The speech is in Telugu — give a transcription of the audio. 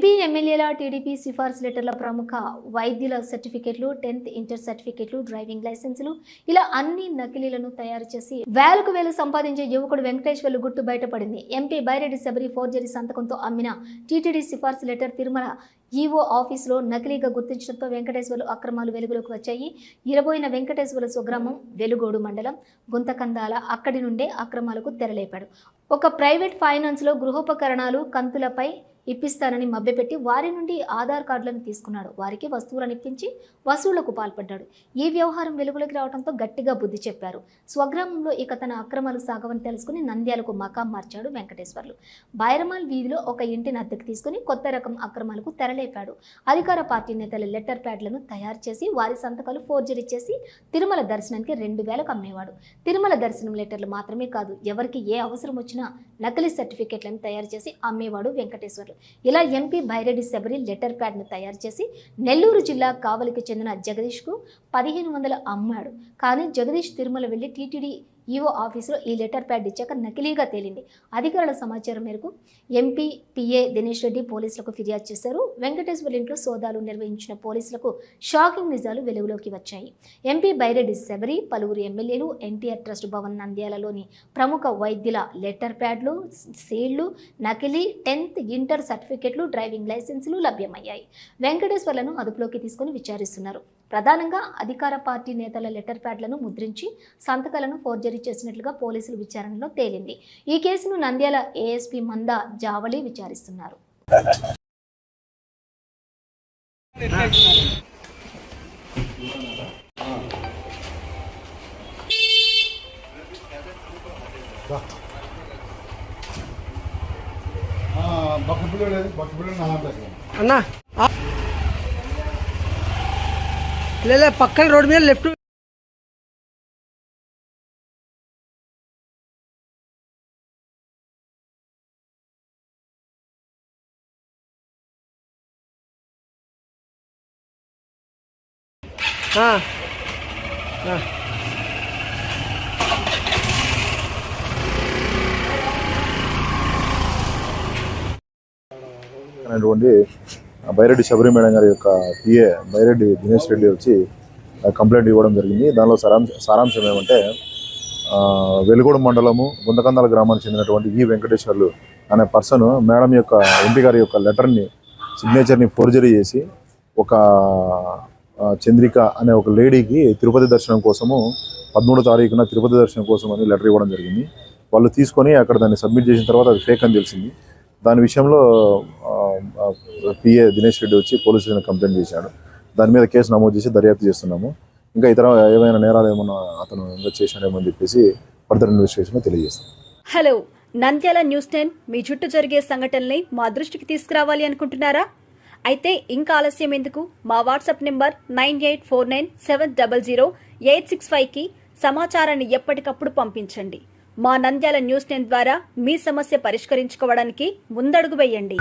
ఎంపీ ఎమ్మెల్యేల టీడీపీ సిఫార్సు లెటర్ల ప్రముఖ వైద్యుల సర్టిఫికెట్లు టెన్త్ ఇంటర్ సర్టిఫికెట్లు డ్రైవింగ్ లైసెన్సులు ఇలా అన్ని నకిలీలను తయారు చేసి వేలకు వేలు సంపాదించే యువకుడు వెంకటేశ్వర్లు గుట్టు బయటపడింది. ఎంపీ బైరెడ్డి శబరి ఫోర్జరీ సంతకంతో అమ్మిన టీటీడీ సిఫార్సు లెటర్ తిరుమల ఈవో ఆఫీసులో నకిలీగా గుర్తించడంతో వెంకటేశ్వర్లు అక్రమాలు వెలుగులోకి వచ్చాయి. ఇరబోయిన వెంకటేశ్వర స్వగ్రామం వెలుగోడు మండలం గుంతకందాల అక్కడి నుండే అక్రమాలకు తెరలేపాడు. ఒక ప్రైవేట్ ఫైనాన్స్లో గృహోపకరణాలు కంతులపై ఇప్పిస్తానని మభ్యపెట్టి వారి నుండి ఆధార్ కార్డులను తీసుకున్నాడు. వారికి వస్తువులను ఇప్పించి వసూళ్ళకు పాల్పడ్డాడు. ఈ వ్యవహారం వెలుగులోకి రావడంతో గట్టిగా బుద్ధి చెప్పారు. స్వగ్రామంలో ఇక తన అక్రమాలు సాగవని తెలుసుకుని నంద్యాలకు మకాం మార్చాడు వెంకటేశ్వర్లు. బైరమాల్ వీధిలో ఒక ఇంటిని అద్దెకు తీసుకుని కొత్త రకం అక్రమాలకు తెరలేపాడు. అధికార పార్టీ నేతల లెటర్ ప్యాడ్లను తయారు చేసి వారి సంతకాలు ఫోర్జరీ చేసి తిరుమల దర్శనానికి రెండు వేలకు అమ్మేవాడు. తిరుమల దర్శనం లెటర్లు మాత్రమే కాదు ఎవరికి ఏ అవసరం వచ్చినా నకిలీ సర్టిఫికెట్లను తయారు చేసి అమ్మేవాడు వెంకటేశ్వర్లు. ఇలా ఎంపీ బైరెడ్డి శబరి లెటర్ ప్యాడ్ను తయారు చేసి నెల్లూరు జిల్లా కావలికి చెందిన జగదీష్కు పదిహేను వందలు అమ్మాడు. కానీ జగదీష్ తిరుమల వెళ్ళి టీటీడీ ఈఓ ఆఫీసులో ఈ లెటర్ ప్యాడ్ ఇచ్చాక నకిలీగా తేలింది. అధికారుల సమాచారం మేరకు ఎంపీ పిఏ దినేష్ రెడ్డి పోలీసులకు ఫిర్యాదు చేశారు. వెంకటేశ్వర్ ఇంట్లో సోదాలు నిర్వహించిన పోలీసులకు షాకింగ్ నిజాలు వెలుగులోకి వచ్చాయి. ఎంపీ బైరెడ్డి శబరి పలువురు ఎమ్మెల్యేలు ఎన్టీఆర్ ట్రస్ట్ భవన్ నంద్యాలలోని ప్రముఖ వైద్యుల లెటర్ ప్యాడ్లు సీళ్ళు నకిలీ టెన్త్ ఇంటర్ సర్టిఫికెట్లు డ్రైవింగ్ లైసెన్సులు లభ్యమయ్యాయి. వెంకటేశ్వర్లను అదుపులోకి తీసుకుని విచారిస్తున్నారు. ప్రధానంగా అధికార పార్టీ నేతల లెటర్ ప్యాడ్లను ముద్రించి సంతకాలను ఫోర్జరీ చేసినట్లుగా పోలీసులు విచారణలో తేలింది. ఈ కేసును నంద్యాల ఏఎస్పీ మంద జావళి విచారిస్తున్నారు. అన్నా లేదా పక్కన రోడ్డు మీద లెఫ్ట్ ఆ. అనేటువంటి బైరెడ్డి శబరి మేడం గారి యొక్క పిఏ బైరెడ్డి దినేష్ రెడ్డి వచ్చి కంప్లైంట్ ఇవ్వడం జరిగింది. దానిలో సారాంశ సారాంశం ఏమంటే ఆ, మండలము గుందకందాల గ్రామానికి చెందినటువంటి ఈ వెంకటేశ్వర్లు అనే పర్సన్ మేడం యొక్క ఎంపీ గారి యొక్క లెటర్ని సిగ్నేచర్ని ఫోర్జరీ చేసి ఒక చంద్రిక అనే ఒక లేడీకి తిరుపతి దర్శనం కోసము పదమూడో తారీఖున తిరుపతి దర్శనం కోసం అని లెటర్ ఇవ్వడం జరిగింది. వాళ్ళు తీసుకొని అక్కడ దాన్ని సబ్మిట్ చేసిన తర్వాత అది ఫేక్ అని తెలిసింది. దాని విషయంలో పిఏ దినేష్ రెడ్డి వచ్చి పోలీసులను కంప్లైంట్ చేశాడు. దాని మీద కేసు నమోదు చేసి దర్యాప్తు చేస్తున్నాము. ఇంకా ఇతర ఏమైనా నేరాలు ఏమైనా అతను ఇంకా చేశాడేమో అని చెప్పేసి ఫర్దర్ ఇన్వెస్టిగేషన్ తెలియజేస్తాం. హలో నంద్యాల న్యూస్ టెన్ మీ చుట్టూ జరిగే సంఘటనల్ని మా దృష్టికి తీసుకురావాలి అనుకుంటున్నారా? అయితే ఇంకా ఆలస్యం ఎందుకు? మా WhatsApp number nine eight four nine seven double zero eight six ఫైవ్కి సమాచారాన్ని ఎప్పటికప్పుడు పంపించండి. మా నంద్యాల న్యూస్ టెన్ ద్వారా మీ సమస్య పరిష్కరించుకోవడానికి ముందడుగు వేయండి.